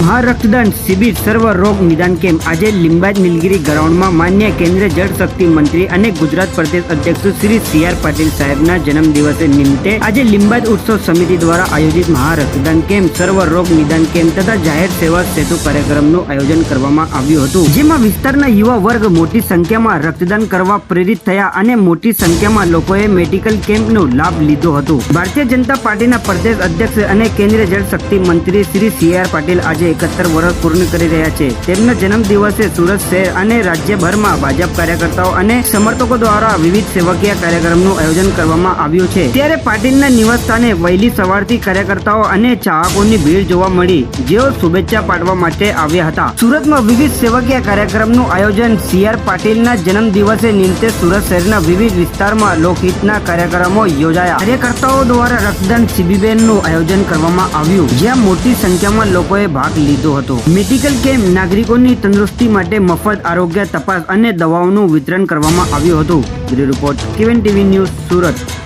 મહારક્તદાન શિબિર સર્વ રોગ નિદાન કેમ્પ. આજે લિંબાયત નીલગીરી ગ્રાઉન્ડમાં માન્ય કેન્દ્રીય જળશક્તિ મંત્રી અને ગુજરાત પ્રદેશ અધ્યક્ષ શ્રી સી આર પાટીલ સાહેબના જન્મ દિવસે નિમિત્તે આજે લિંબાયત ઉત્સવ સમિતિ દ્વારા આયોજિત મહારક્તદાન કેમ્પ, સર્વ રોગ નિદાન કેમ્પ તથા જાહેર સેવા સેતુ કાર્યક્રમનું આયોજન કરવામાં આવ્યું હતું. જેમાં વિસ્તારના યુવા વર્ગ મોટી સંખ્યામાં રક્તદાન કરવા પ્રેરિત થયા અને મોટી સંખ્યામાં લોકોએ મેડિકલ કેમ્પનો લાભ લીધો હતો. ભારતીય જનતા પાર્ટીના પ્રદેશ અધ્યક્ષ અને કેન્દ્રીય જળશક્તિ મંત્રી શ્રી સી આર પાટીલ આજે એકહત્તર વર્ષ પૂર્ણ કરી રહ્યા છે. તેમના જન્મ દિવસે સુરત શહેર અને રાજ્યભરમાં ભાજપ કાર્યકર્તાઓ અને સમર્થકો દ્વારા વિવિધ સેવકીય કાર્યક્રમનું આયોજન કરવામાં આવ્યું છે. ત્યારે પાટીલના નિવાસ સ્થાને વહેલી સવારથી કાર્યકર્તાઓ અને ચાહકોની ભીડ જોવા મળી, જેઓ શુભેચ્છા પાઠવા માટે આવ્યા હતા. સુરતમાં વિવિધ સેવકીય કાર્યક્રમનું આયોજન સી આર પાટીલના જન્મ દિવસે નિમિત્તે સુરત શહેરના વિવિધ વિસ્તારમાં લોકહિતના કાર્યક્રમો યોજાયા. કાર્યકર્તાઓ દ્વારા રક્તદાન શિબિરનું આયોજન કરવામાં આવ્યું, જ્યાં મોટી સંખ્યામાં લોકોએ ભાગ લીધો હતો. મેડિકલ કેમ્પ નાગરિકોની તંદુરસ્તી માટે મફત આરોગ્ય તપાસ અને દવાઓનું વિતરણ કરવામાં આવ્યું હતું. રિપોર્ટ કેવન ટીવી ન્યૂઝ સુરત.